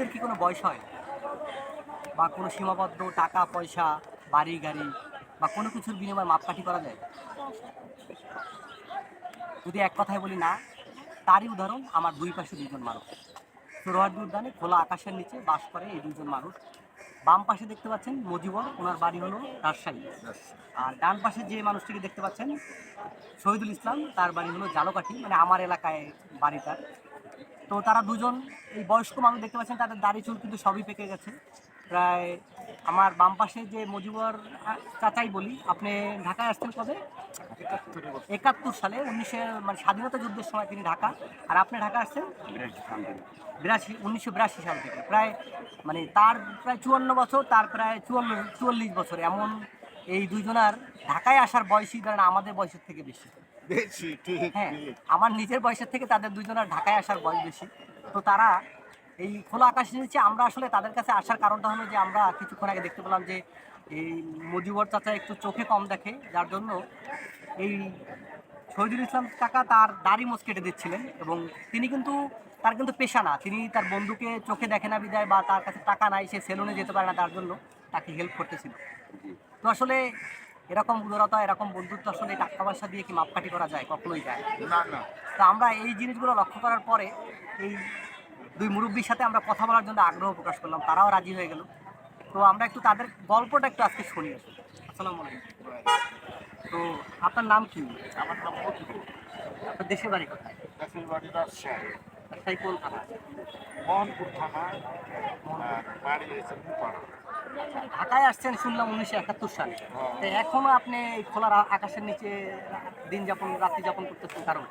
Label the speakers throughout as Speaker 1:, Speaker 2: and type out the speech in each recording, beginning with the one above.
Speaker 1: বন্ধুত্বের কি কোনো বয়স হয়? বা কোনো সীমাবদ্ধ টাকা, পয়সা, বাড়ি, গাড়ি, বা কোনো কিছুর বিনিময়ে মাপকাঠি করা যায়? যদি এক কথায় বলি না, তারই উদাহরণ আমার দুই পাশে দুইজন মানুষ। সোহরাওয়ার্দী উদ্যানে খোলা আকাশের নিচে বাস করে এই দুজন মানুষ। বাম পাশে দেখতে পাচ্ছেন মজিবর, ওনার বাড়ি হলো রাজশাহী। আর ডান পাশে যে মানুষটিকে দেখতে পাচ্ছেন, শহীদুল ইসলাম, তার বাড়ি হলো জালকাঠি মানে আমার এলাকায় বাড়ি তার তো তারা দুজন, এই বয়স্ক মানুষ দেখতে পাচ্ছেন, তাদের দাড়ি চুল কিন্তু সবই পেকে গেছে। প্রায় আমার বাম পাশে যে মজিবর চাচাই বলি, আপনি ঢাকায় আসছেন কবে? একাত্তর সালে উনিশশো মানে স্বাধীনতা যুদ্ধের সময় তিনি ঢাকা। আর আপনি ঢাকা আসছেন? বিরাশি, উনিশশো বিরাশি সাল থেকে। প্রায় মানে তার প্রায় চুয়ান্ন বছর, তার প্রায় চুয়ান্ন, চুয়াল্লিশ বছর। এমন এই দুইজনার ঢাকায় আসার বয়সই ধরেন আমাদের বয়সের থেকে বেশি।
Speaker 2: বেশি ঠিক
Speaker 1: হ্যাঁ আমার নিজের বয়সের থেকে তাদের দুজনের ঢাকায় আসার বয়স বেশি। তো তারা এই খোলা আকাশের নিচে আমরা আসলে তাদের কাছে আসার কারণটা হলো যে আমরা কিছুক্ষণ আগে দেখতে পেলাম যে এই মজিবর চাচা একটু চোখে কম দেখে যার জন্য এই শহীদুল ইসলাম কাকা তার দাড়ি মোচ কেটে দিচ্ছিলেন এবং তিনি কিন্তু তার কিন্তু পেশা না। তিনি তার বন্ধুকে চোখে দেখে না বিদায় বা তার কাছে টাকা নাই সে সেলুনে যেতে পারে না তার জন্য তাকে হেল্প করতেছিল। তো আসলে এরকম উদারতা এরকম বন্ধুত্ব আসলে টাকা পয়সা দিয়ে কি মাপকাঠি করা যায় কখনোই যায় না।
Speaker 2: না
Speaker 1: তো আমরা এই জিনিসগুলো লক্ষ্য করার পরে এই দুই মুরব্বীর সাথে আমরা কথা বলার জন্য আগ্রহ প্রকাশ করলাম তারাও রাজি হয়ে গেল। তো আমরা একটু তাদের গল্পটা একটু আজকে শুনি। আসসালামু আলাইকুম। তো আপনার নাম কি?
Speaker 2: আমার নাম
Speaker 1: আপনার দেশের বাড়ি কোথায়?
Speaker 2: দেশের বাড়ি রাজশাহী।
Speaker 1: তাই কোন থানা?
Speaker 2: মোহনপুর থানা বাড়ি এসে
Speaker 1: ঢাকায় আসছেন শুনলাম উনিশশো একাত্তর সালে। এখনও আপনি খোলার খোলা আকাশের নিচে দিন যাপন, রাত্রি যাপন করতেছেন কারণ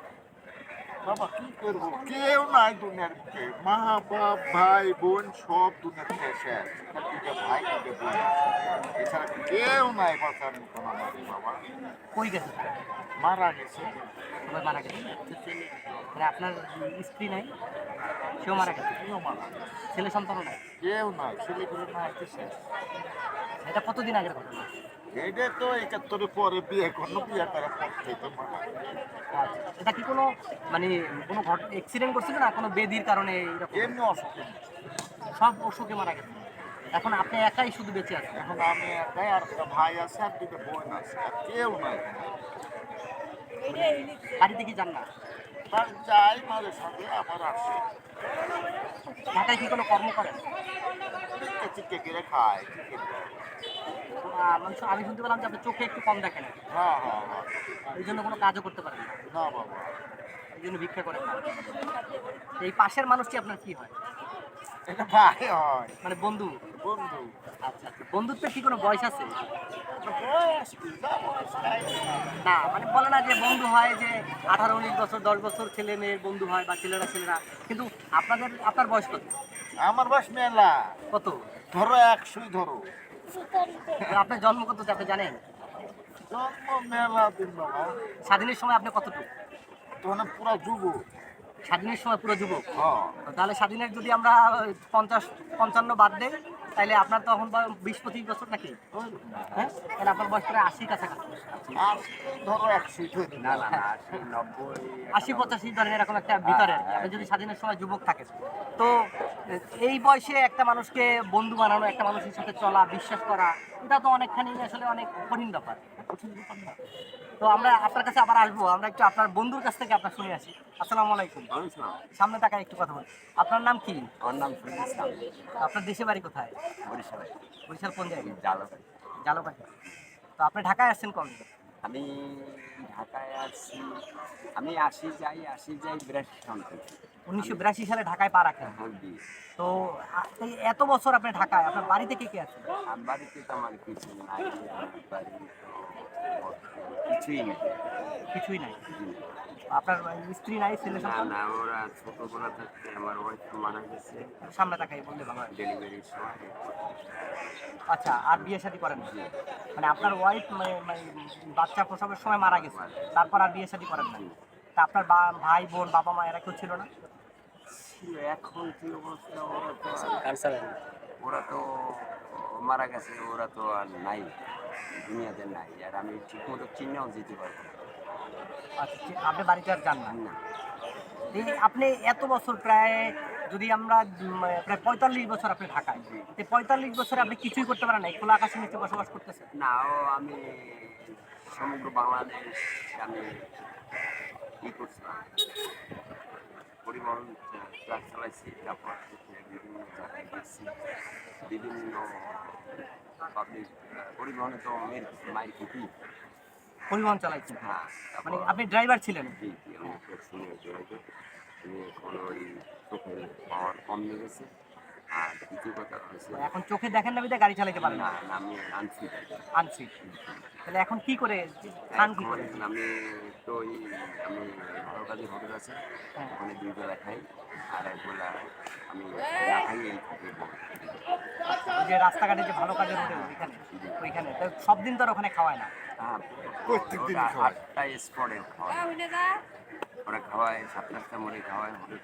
Speaker 2: বাবা কি করব? কেউ নাই দুনিয়ার বুকে। মা বাপ ভাই বোন সব দুনিয়ার থেকে শেষ দুটো ভাই দুটো বোন। এছাড়া কেউ নাই বাঁচার আমার বাবা।
Speaker 1: কই গেছে?
Speaker 2: মারা গেছে।
Speaker 1: সবাই মারা গেছে? মানে আপনার স্ত্রী নাই? সেও মারা গেছে?
Speaker 2: কেউ মারা।
Speaker 1: ছেলে সন্তানও নাই?
Speaker 2: কেউ নাই ছেলেগুলো তো শেষ।
Speaker 1: এটা কতদিন আগের ঘটনা?
Speaker 2: এইটা তো একাত্তরের পরে বিয়ে করল বিয়ে করার পর থেকে
Speaker 1: এটা কি কোনো মানে কোনো অ্যাক্সিডেন্ট করছিল না? কোনো বেদির কারণে
Speaker 2: এমনি অসুখ।
Speaker 1: সব অসুখে মারা গেছে। এখন আপনি একাই শুধু বেঁচে আছেন?
Speaker 2: এখন আমি একাই আর ভাই আছে আর দুটো বোন আছে আর কেউ নাই।
Speaker 1: বাড়িতে কি যান না?
Speaker 2: তার যাই মাঝে সাথে আবার আসে
Speaker 1: ঢাকায় কি কোনো কর্ম করেন?
Speaker 2: চিকে করে খায়
Speaker 1: আমি শুনতে পেলাম যে আপনি চোখে একটু কম দেখেন।
Speaker 2: হ্যাঁ হ্যাঁ হ্যাঁ
Speaker 1: এই জন্য কোনো কাজও করতে পারেন না।
Speaker 2: না বাবা।
Speaker 1: এই জন্য ভিক্ষা করেন না। এই পাশের মানুষটি আপনার কি হয়?
Speaker 2: এটা ভাই হয়
Speaker 1: মানে বন্ধু।
Speaker 2: বন্ধু।
Speaker 1: আচ্ছা আচ্ছা। বন্ধুত্বের কি কোনো বয়স আছে?
Speaker 2: তো।
Speaker 1: না মানে বলে না যে বন্ধু হয় যে আঠারো উনিশ বছর দশ বছর ছেলে মেয়ের বন্ধু হয় বা ছেলেরা ছেলেরা। কিন্তু আপনাদের আপনার বয়স কত?
Speaker 2: আমার বয়স মেলা।
Speaker 1: কত?
Speaker 2: ধরো একশোই ধরো।
Speaker 1: আপনার জন্ম কত আপনি জানেন?
Speaker 2: জন্ম মেলা দিন বাবা।
Speaker 1: স্বাধীনের সময় আপনি কতটুকু?
Speaker 2: তখন পুরা যুব
Speaker 1: স্বাধীনের সময় পুরো যুবক।
Speaker 2: হ্যাঁ
Speaker 1: তাহলে স্বাধীনের যদি আমরা পঞ্চাশ পঞ্চান্ন বাদ দেই তাহলে আপনার তখন বিশ পঁচিশ বছর নাকি? হ্যাঁ? তাহলে আপনার বয়স প্রায় আশি কাছাকাছি।
Speaker 2: ধরো একশোই না না
Speaker 1: আশি পঁচাশি ধরেন এরকম একটা ভিতরে। আপনি যদি স্বাধীনের সময় যুবক থাকে তো এই বয়সে একটা মানুষকে বন্ধু বানানো একটা মানুষের সাথে চলা বিশ্বাস করা এটা তো অনেকখানি আসলে অনেক কঠিন ব্যাপার। কঠিন ব্যাপার না তো আমরা আপনার কাছে আবার আসব। আমরা একটু আপনার বন্ধুর কাছ থেকে আপনার শুনে আসি। আসসালামু আলাইকুম। সামনে তাকায় একটু কথা বলি। আপনার নাম কি?
Speaker 3: আমার নাম ফরিদ ইসলাম।
Speaker 1: আপনার দেশে বাড়ি কোথায়?
Speaker 3: বরিশালে।
Speaker 1: বরিশাল কোন জায়গায়?
Speaker 3: জালকাঠি
Speaker 1: জালকাঠি তো আপনি ঢাকায় আসছেন কবে?
Speaker 3: আমি ঢাকায় আসছি আমি আসি যাই আসি যাই বিরাশি সন থেকে।
Speaker 1: উনিশশো বিরাশি সালে ঢাকায় পা রাখেন। তো এই এত বছর আপনি ঢাকায় আপনার বাড়িতে কে কে আছে?
Speaker 3: বাড়িতে তো আমার কিছু নাই তো কিছুই নেই।
Speaker 1: কিছুই নাই। আপনার স্ত্রী নাই ছেলে
Speaker 3: না
Speaker 1: সন্তান?
Speaker 3: না ওরা ছোটবেলা থাকতে আমার ওয়াইফ মারা গেছে।
Speaker 1: সামনে তাকাই বললে ভালো হয়।
Speaker 3: ডেলিভারির সময়।
Speaker 1: আচ্ছা আর বিয়ে শাদী করেন না? মানে আপনার ওয়াইফ মানে বাচ্চা প্রসবের সময় মারা গেছে তারপর আর বিয়ে শাদী করেন না? তা আপনার বা- ভাই বোন বাবা মা এরা কেউ ছিল না?
Speaker 3: এখন কি অবস্থা? ওরা তো ওরা তো মারা গেছে ওরা তো আর নাই দুনিয়াতে নাই। আর আমি ঠিক মতো চিহ্নেও যেতে পারব
Speaker 1: আচ্ছা আপনি বাড়িতে আর যান না? আপনি এত বছর প্রায় যদি আমরা প্রায় পঁয়তাল্লিশ বছর আপনি ঢাকায় এই পঁয়তাল্লিশ বছরে আপনি কিছুই করতে পারেন না? খোলা আকাশের নিচে বসবাস করতেছেন?
Speaker 3: না ও আমি সমগ্র বাংলাদেশ আমি ই করছিলাম পরিবহন ট্রাক চালাইছি তারপর বিভিন্ন বিভিন্ন পাবলিক পরিবহনে তো মেয়ের মায়ের খুঁটি
Speaker 1: পরিবহন চালাইছেন?
Speaker 3: হ্যাঁ
Speaker 1: মানে আপনি ড্রাইভার ছিলেন?
Speaker 3: জি জি আমি এখন ওই পাওয়ার কম নিয়ে গেছে আর দ্বিতীয় কথা হচ্ছে
Speaker 1: মানে এখন চোখে দেখেন না গাড়ি চালাতে পারেন
Speaker 3: না। আমি আনছি
Speaker 1: আনছি তাহলে এখন কি করে খান কি করে?
Speaker 3: আমি তো ওই আমি ভারকাজি হোটেল আছে।
Speaker 1: হ্যাঁ।
Speaker 3: ওখানে দুই বেলা খাই আর এক বেলা আমি খাই এই
Speaker 1: যে রাস্তাঘাটে যে ভালো কাজের হোটেল ওইখানে ওইখানে তো সব দিন তো আর ওখানে খাওয়ায় না?
Speaker 3: হ্যাঁ। আটটা স্পটে খাওয়ায়। ওরা খাওয়ায় সাতটা মোড়ে খাওয়ায় হোটেল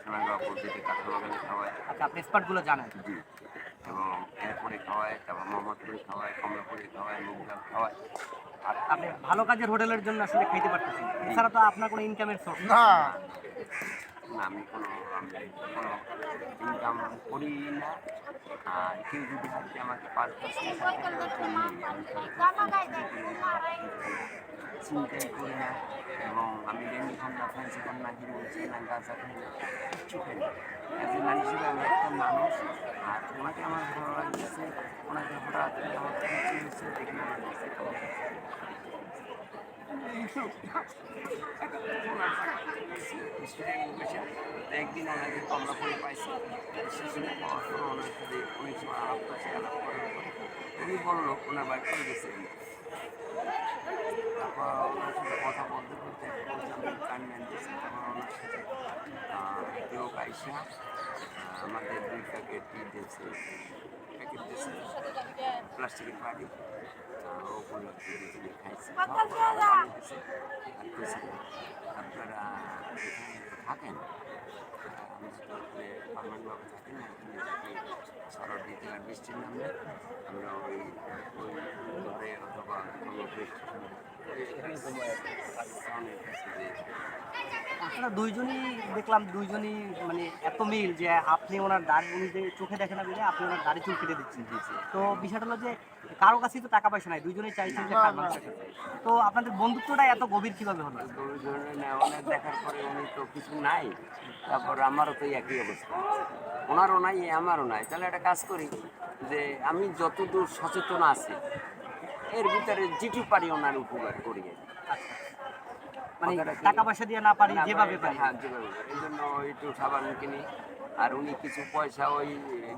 Speaker 3: বাগানে
Speaker 1: আচ্ছা আপনি স্পটগুলো জানেন?
Speaker 3: জি। এবং এরপরে খাওয়ায় তারপর মোহাম্মদপুরে খাওয়ায় কমলাপুরে খাওয়ায় মুগলাম খাওয়ায়।
Speaker 1: আপনি ভালো কাজের হোটেলের জন্য আসলে খাইতে পারতেছেন এছাড়া তো আপনার কোনো ইনকামের সোর্স
Speaker 2: না।
Speaker 3: আমি কোনো ইনকাম করি না। আর কেউ যদি ভাবছে আমাকে পার্সেন্ট চিন্তাই করি না। এবং আমি ডেঙ্গি না ফ্যান্সি খান না হিরো না গাঁজা খাই না কিচ্ছু খাই না। অ্যাজ এ হিসেবে আমি একটা মানুষ আর ওনাকে আমার ভালো লাগতেছে। ওনাকে হঠাৎ আমার দেখে আমার লাগছে। একদিন ওনাকে কমলা করে পাইছি সেখানে পাওয়ার পর ওনার সাথে অনেক সময় আলাপ কাছে আলাপ করার পর উনি ওনার বাড়ি করে গেছে তারপর ওনার সাথে কথা বলতে বলতে বলছিলাম কান আনতেছি তারপর ওনার সাথে কেউ আইসা আমাদের দুই প্যাকেট দিয়েছে কিনতেছে প্লাস্টিকের বাড়ি উপলক্ষে খাইছে আপনারা থাকেন পারমান্টভাবে থাকেন সারা দিতে আমরা ওই অথবা কোনো
Speaker 1: আপনারা দুইজনই দেখলাম দুইজনই মানে এত মিল যে আপনি ওনার দাড়ি উনি যে চোখে দেখে না বলে আপনি ওনার দাড়ি চুল কেটে দিচ্ছেন। তো বিষয়টা হলো যে কারও কাছেই তো টাকা পয়সা নাই দুইজনেই চাইছেন যে তো আপনাদের বন্ধুত্বটা এত গভীর কীভাবে হলো?
Speaker 3: ওই ধরনের না অনেক দেখার পরে উনি তো কিছু নাই তারপর আমারও তো একই অবস্থা। ওনারও নাই আমারও নাই। তাহলে একটা কাজ করি যে আমি যতদূর সচেতন আছি এর ভিতরে যেটি পারি ওনার উপকার করি
Speaker 1: মানে টাকা পয়সা দিয়ে না পারি যেভাবে পারি
Speaker 3: হ্যাঁ যেভাবে। এই জন্য একটু সাবান কিনি আর উনি কিছু পয়সা ওই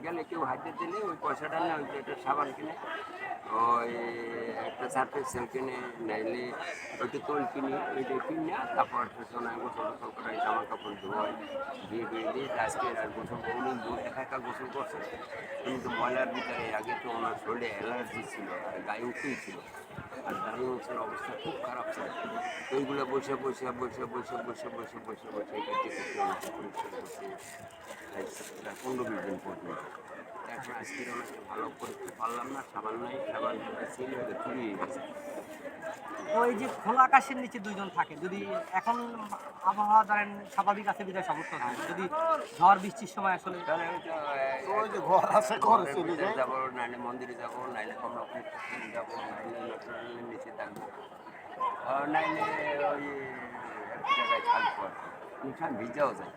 Speaker 3: গেলে কেউ হাতে দিলে ওই পয়সাটা না ওই সাবান কিনে ওই একটা সার্ফ এক্সেল কিনে নাইলে ওইটা তোল কিনি ওইটা কিনে তারপর সোনায় গোসল গোসল করে জামা কাপড় ধোয় ধুয়ে ধুয়ে দিয়ে আজকে আর গোসল উনি একা একা গোসল করছে। কিন্তু ময়লার ভিতরে, আগে তো ওনার শরীরে অ্যালার্জি ছিল, আর গায়ে উঠেই ছিল, আর দাঁড়িয়ে অবস্থা, খুব খারাপ ছিল। ওইগুলো বসে বসে বসে বসে বসে বসে বসে বসে এটা পনেরো বিশ দিন পর্যন্ত আজকে ওনাকে ভালো করতে পারলাম না সাবান নাই সাবান ছিল চুরি গেছে।
Speaker 1: তো এই যে খোলা আকাশের নিচে দুইজন থাকে যদি এখন আবহাওয়া ধরেন স্বাভাবিক আছে বিদায় সমস্যা হচ্ছে যদি ঝড় বৃষ্টির সময় আসলে
Speaker 3: ওই
Speaker 2: ওই যে ঘর আছে ঘরে চলে যায়।
Speaker 3: যাব নাইলে মন্দিরে যাব নাইলে কমলাপুর যাব নাইলে ন্যাশনালের নিচে থাকব আর নাইলে ওই এক জায়গায় থাকব আর কি ভিজাও যায়।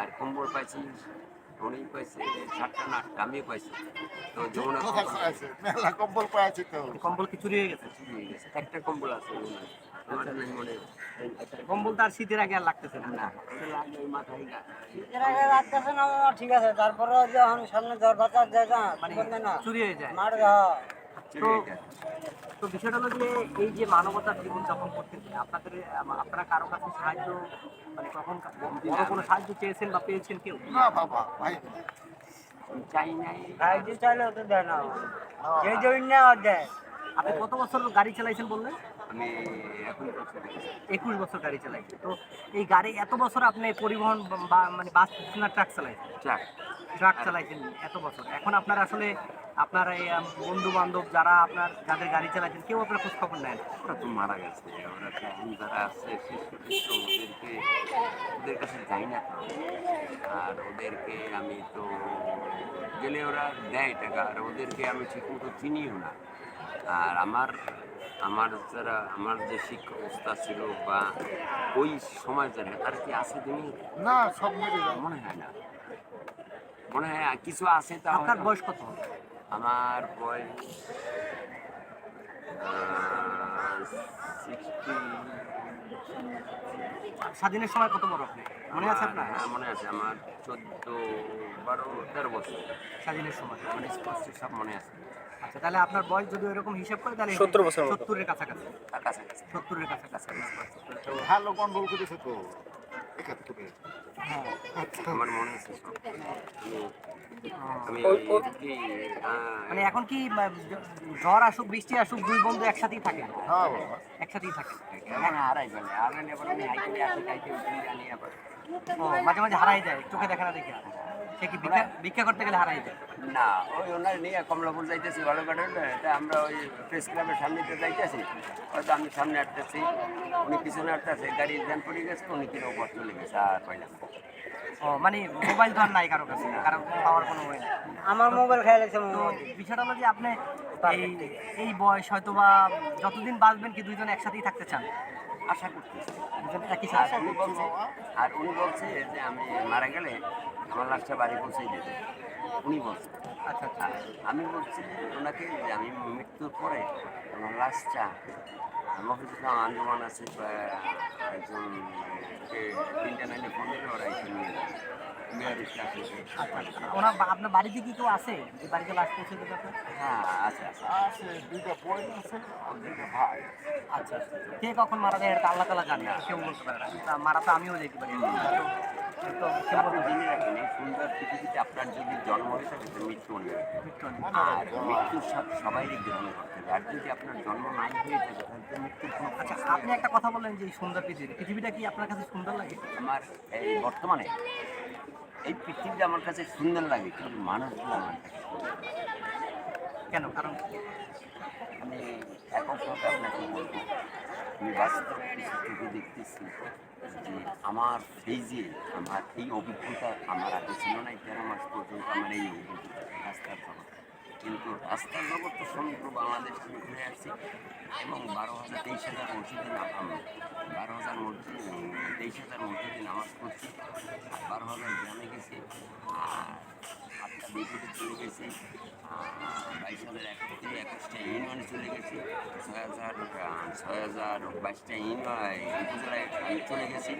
Speaker 3: আর কম্বল পাইছি উনি পাইছে সাতটা না আটটা পাইছি। তো যমুনা
Speaker 2: মেলা কম্বল পাইছি তো।
Speaker 1: কম্বল কি চুরি হয়ে গেছে
Speaker 3: চুরি হয়ে গেছে। একটা কম্বল আছে আমার নাই মনে
Speaker 1: কম্বল তার শীতের আগে আর লাগতেছে না।
Speaker 3: না মাথায়
Speaker 4: আগে রাখতেছে না ঠিক আছে। তারপরে যখন সামনে জ্বর বাতাস যায় না
Speaker 1: মানে
Speaker 4: না?
Speaker 1: চুরি হয়ে যায়।
Speaker 4: মার
Speaker 3: হয়ে যায়।
Speaker 1: তো বিষয়টা হলো যে এই যে মানবতার জীবনযাপন করতে আপনাদের আপনারা কারও কাছে সাহায্য মানে কখন কোনো সাহায্য চেয়েছেন বা পেয়েছেন কেউ?
Speaker 2: না বাবা ভাই।
Speaker 3: চাই নাই।
Speaker 4: সাহায্য চাইলে তো দেয় না। যে জন্য দেয়।
Speaker 1: আপনি কত বছর গাড়ি চালাইছেন বললেন?
Speaker 3: আমি এখন
Speaker 1: একুশ বছর গাড়ি চালাইছেন তো এই গাড়ি এত বছর আপনি পরিবহন বা মানে বাস না ট্রাক চালাইছেন?
Speaker 3: চাক
Speaker 1: ট্রাক চালাইছেন এত বছর। এখন আপনার আসলে আপনার এই বন্ধু বান্ধব যারা আপনার যাদের গাড়ি চালাইছেন কেউ আপনার খোঁজ খবর নেন
Speaker 3: ওরা তো মারা গেছে। ওরা তো এখন যারা আছে শিশু ওদেরকে ওদের কাছে যাই না। আর ওদেরকে আমি তো গেলে ওরা দেয় টাকা আর ওদেরকে আমি ঠিক মতো চিনিও না। আর আমার আমার যারা আমার যে শিক্ষা অবস্থা ছিল বা ওই সময় যারা তার কি আছে তুমি
Speaker 2: না সব
Speaker 3: মনে হয় না। মনে হয় কিছু আছে তা
Speaker 1: আপনার বয়স কত
Speaker 3: আমার বয়স সিক্সটি
Speaker 1: স্বাধীনের সময় কত বড় আপনি? মনে আছে আপনার?
Speaker 3: হ্যাঁ মনে আছে আমার চোদ্দ বারো তেরো বছর।
Speaker 1: স্বাধীনের সময়।
Speaker 3: মানে স্পষ্ট সব মনে আছে।
Speaker 1: আচ্ছা তাহলে আপনার বয়স যদি এরকম হিসাব করে তাহলে
Speaker 5: সত্তর বছর।
Speaker 1: সত্তরের কাছাকাছি।
Speaker 3: তার কাছাকাছি।
Speaker 1: সত্তরের কাছাকাছি।
Speaker 2: ভালো কন্ট্রোল করেছে তো। একাত্তরে
Speaker 1: হ্যাঁ।
Speaker 3: আমার মনে আছে
Speaker 1: মানে এখন কি ঝড় আসুক বৃষ্টি আসুক দুই বন্ধু একসাথেই থাকেন
Speaker 2: হ্যাঁ
Speaker 1: একসাথেই ও মাঝে মাঝে হারাই যায় চোখে দেখা না দেখে সে কি ভিক্ষা ভিক্ষা করতে গেলে হারাই যায়?
Speaker 3: না ওই ওনার নিয়ে কমলাপুর যাইতেছি ভালো কাটার এটা আমরা ওই প্রেস ক্লাবের সামনেতে যাইতেছি। হয়তো আমি সামনে আটতেছি উনি পিছনে আটতেছে গাড়ি জ্যাম পড়ে গেছে উনি কিরো উপর চলে গেছে আর পাইলাম
Speaker 1: ও মানে মোবাইল তো আর নাই কারও কাছে কারও পাওয়ার কোনো ওয়ে
Speaker 4: আমার মোবাইল খেয়ে লাগছে
Speaker 1: বিষয়টা হলো যে আপনি এই এই বয়স হয়তো বা যতদিন বাঁচবেন কি দুইজন একসাথেই থাকতে চান?
Speaker 3: আশা করতেছি।
Speaker 1: একই সাথে
Speaker 3: উনি বলছে আর উনি বলছে যে আমি মারা গেলে আমার লাশটা বাড়ি পৌঁছেই দেবে উনি বলছে।
Speaker 1: আচ্ছা আচ্ছা।
Speaker 3: আমি বলছি ওনাকে যে আমি মৃত্যুর পরে আমার লাশটা মফিজুল আন্দোলন আছে একজন তিনটা নাইনে ফোন দিলে ওরা এখানে নিয়ে যাবে
Speaker 1: আচ্ছা আচ্ছা। ওনার আপনার বাড়িতে কি কেউ আছে? বাড়িতে লাশ পৌঁছে দেবে?
Speaker 3: হ্যাঁ আচ্ছা আচ্ছা
Speaker 2: আছে দুইটা বই আছে আর দুইটা ভাই
Speaker 1: আচ্ছা আচ্ছা। কে কখন মারা যায় এটা আল্লাহ তালা জানে কেউ বলতে পারে না। মারা তো আমিও যেতে পারি। তো
Speaker 3: আপনি জেনে রাখেন এই সুন্দর পৃথিবীতে আপনার যদি জন্ম হয়ে থাকে তো মৃত্যু নেই আর মৃত্যুর সাথে সবাইকে গ্রহণ করতে হবে। আর যদি আপনার জন্ম নাই হয়ে থাকে তাহলে কোনো
Speaker 1: আচ্ছা আপনি একটা কথা বললেন যে এই সুন্দর পৃথিবী পৃথিবীটা কি আপনার কাছে সুন্দর লাগে?
Speaker 3: আমার এই বর্তমানে এই পৃথিবীটা আমার কাছে সুন্দর লাগে কিন্তু মানুষগুলো আমার কাছে।
Speaker 1: কেন? কারণ
Speaker 3: আমি একক সরকার নাকি বলব আমি বাস্তব কিছু থেকে দেখতেছি যে আমার সেই যে আমার এই অভিজ্ঞতা আমার আগে ছিল না এই তেরো মাস পর্যন্ত আমার এই অভিজ্ঞতা রাস্তার কিন্তু রাস্তার জগৎ তো সমগ্র বাংলাদেশ থেকে ঘুরে আসছে এবং বারো হাজার তেইশ হাজার মসজিদে নাম বারো হাজার মসজিদ তেইশ হাজার মসজিদে নামাজ পড়ছি, আর বারো হাজার গ্রামে গেছে। আর বিপুটে চলে গেছি বাইশ হাজার একত্রিশ একুশটা ইউনিয়নে চলে গেছি ছয় হাজার ছয় হাজার বাইশটা ইউনিয়ন উপজেলায় আমি চলে গেছি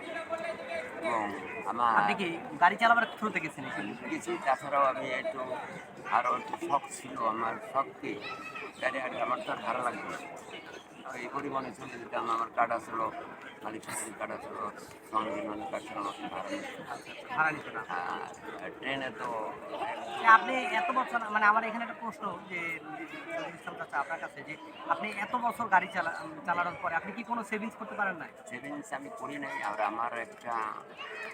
Speaker 3: এবং আমার
Speaker 1: আপনি কি গাড়ি চালাবার থ্রুতে গেছেন
Speaker 3: গেছি তাছাড়াও আমি একটু আরও একটু শখ ছিল, আমার শখকে গাড়ি আগে আমার তো ভালো লাগবে এই পরিমাণে চলে যেতাম, আমার কাটা ছিল ট্রেনে তো
Speaker 1: যে আপনি এত বছর মানে আমার এখানে একটা প্রশ্ন যে আপনার কাছে যে, আপনি এত বছর গাড়ি চালা, চালানোর পরে আপনি কি কোনো সেভিংস করতে পারেন না
Speaker 3: সেভিংস আমি করি নাই, আর আমার একটা,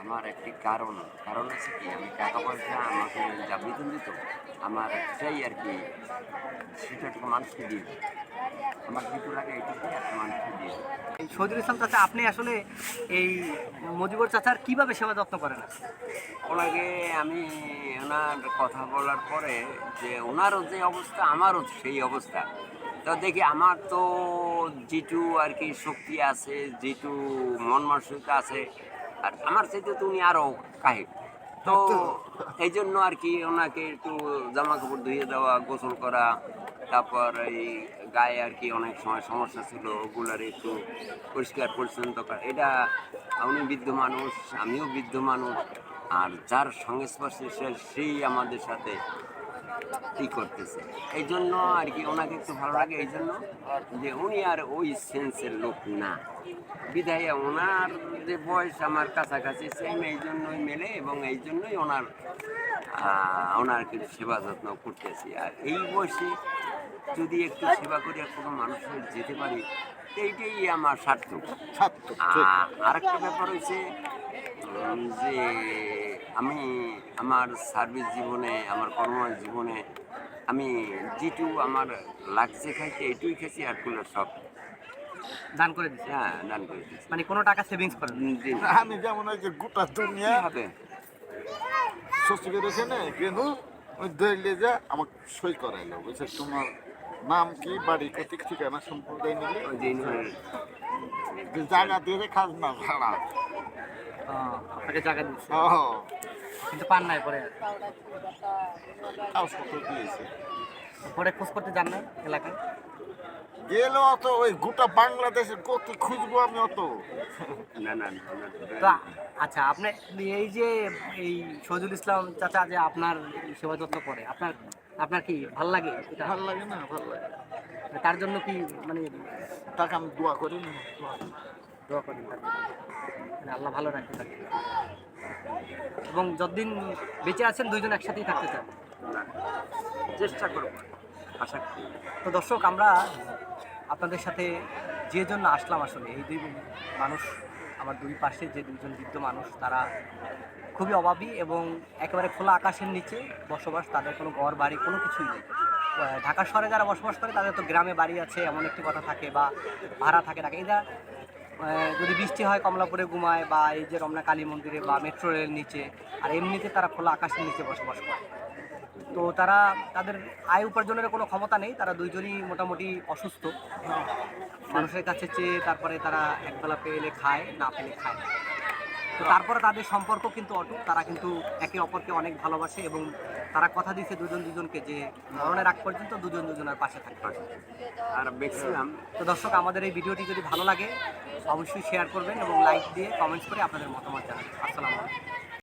Speaker 3: আমার একটি কারণ কারণ হচ্ছে কি, আমি টাকা পয়সা আমাকে যা বেতন দিত, আমার একটাই আর কি সেটাটুকু মানুষকে দিয়ে। আমার যেটুকু লাগে এইটুকু একটা মানুষকে দিয়ে
Speaker 1: শহীদুল ইসলাম চাচা আপনি আসলে এই মজিবর চাচার কীভাবে সেবা যত্ন করেন?
Speaker 3: ওনাকে আমি ওনার কথা বলার পরে যে ওনারও যে অবস্থা আমারও সেই অবস্থা। তো দেখি আমার তো যেটু আর কি শক্তি আছে যেটু মন মানসিকতা আছে আর আমার চাইতে তো উনি আরও কাহে তো এই জন্য আর কি ওনাকে একটু জামা কাপড় ধুয়ে দেওয়া গোসল করা তারপর এই গায়ে আর কি অনেক সময় সমস্যা ছিল, ওগুলার একটু পরিষ্কার পরিচ্ছন্ন করা। এটা উনি বৃদ্ধ মানুষ, আমিও বৃদ্ধ মানুষ, আর যার সংস্পর্শে সে- সেই আমাদের সাথে ই করতেছে। এই জন্য আর কি ওনাকে একটু ভালো লাগে, এই জন্য যে উনি আর ওই সেন্সের লোক না। বিধায় ওনার যে বয়স আমার কাছাকাছি সেম এই জন্যই মেলে এবং এই জন্যই ওনার ওনার সেবা যত্ন করতেছি। আর এই বয়সে যদি একটু সেবা করে আর কোনো মানুষের যেতে পারি এইটাই আমার সার্থক।
Speaker 2: সার্থক
Speaker 3: আর আরেকটা ব্যাপার হয়েছে যে আমি আমার সার্ভিস জীবনে আমার কর্ম জীবনে আমি যেটু আমার লাগছে খাইতে এটুই খেয়েছি আর কুলার সব
Speaker 1: দান করে দিচ্ছে
Speaker 3: হ্যাঁ দান করে দিয়েছি
Speaker 1: মানে কোনো টাকা সেভিংস করেন? না।
Speaker 2: আমি যেমন ওই যে গোটা দুনিয়া
Speaker 3: হবে?
Speaker 2: শ্বশুরের এখানে গেলু ওই দইলে যে আমাকে সই করাইলো বুঝছে? তোমার নাম কি বাড়ি কত ঠিকানা সম্প্রদায় নিলে
Speaker 3: ওই যে
Speaker 2: জায়গা দিয়ে খাজনা ভাড়া
Speaker 1: আপনাকে জায়গা দিচ্ছে কিন্তু পান নাই পরে।
Speaker 2: দিয়েছে।
Speaker 1: পরে খোঁজ করতে যান না এলাকায়?
Speaker 2: গেল অত ওই গোটা বাংলাদেশে কত খুঁজবো আমি অত।
Speaker 3: না না না,
Speaker 1: আচ্ছা আপনি এই যে এই শহীদুল ইসলাম চাচা যে আপনার সেবা যত্ন করে আপনার আপনার কি ভালো লাগে? এটা?
Speaker 2: ভালো লাগে না ভালো লাগে
Speaker 1: তার জন্য কি মানে
Speaker 2: তাকে আমি দোয়া করি না
Speaker 1: দোয়া জন্য? মানে আল্লাহ ভালো রাখতে থাকে এবং যতদিন বেঁচে আছেন দুইজন একসাথেই থাকতে চান।
Speaker 3: চেষ্টা করব। আশা করি।
Speaker 1: তো দর্শক আমরা আপনাদের সাথে যে জন্য আসলাম আসলে এই দুই মানুষ আমার দুই পাশে যে দুইজন বৃদ্ধ মানুষ তারা খুবই অভাবী এবং একেবারে খোলা আকাশের নিচে বসবাস, তাদের কোনো ঘর, বাড়ি, কোনো কিছুই নেই। ঢাকা শহরে যারা বসবাস করে, তাদের তো গ্রামে বাড়ি আছে, এমন একটি কথা থাকে বা ভাড়া থাকে থাকে এরা যদি বৃষ্টি হয় কমলাপুরে ঘুমায় বা এই যে রমনা কালী মন্দিরে বা মেট্রো রেলের নিচে, আর এমনিতে তারা খোলা আকাশের নিচে বসবাস করে। তো তারা, তাদের আয় উপার্জনের কোনো ক্ষমতা নেই, তারা দুইজনই মোটামুটি অসুস্থ। মানুষের কাছে চেয়ে তারপরে তারা একবেলা পেলে খায়, না পেলে খায়। তো তারপরে তাদের সম্পর্ক কিন্তু অটুট। তারা কিন্তু একে অপরকে অনেক ভালোবাসে এবং তারা কথা দিয়েছে দুজন দুজনকে যে মরণের আগ পর্যন্ত দুজন দুজনের পাশে থাকতে থাকবে
Speaker 3: আর ম্যাক্সিমাম
Speaker 1: তো দর্শক আমাদের এই ভিডিওটি যদি ভালো লাগে অবশ্যই শেয়ার করবেন এবং লাইক দিয়ে কমেন্টস করে আপনাদের মতামত জানাবেন। আসসালামু আলাইকুম।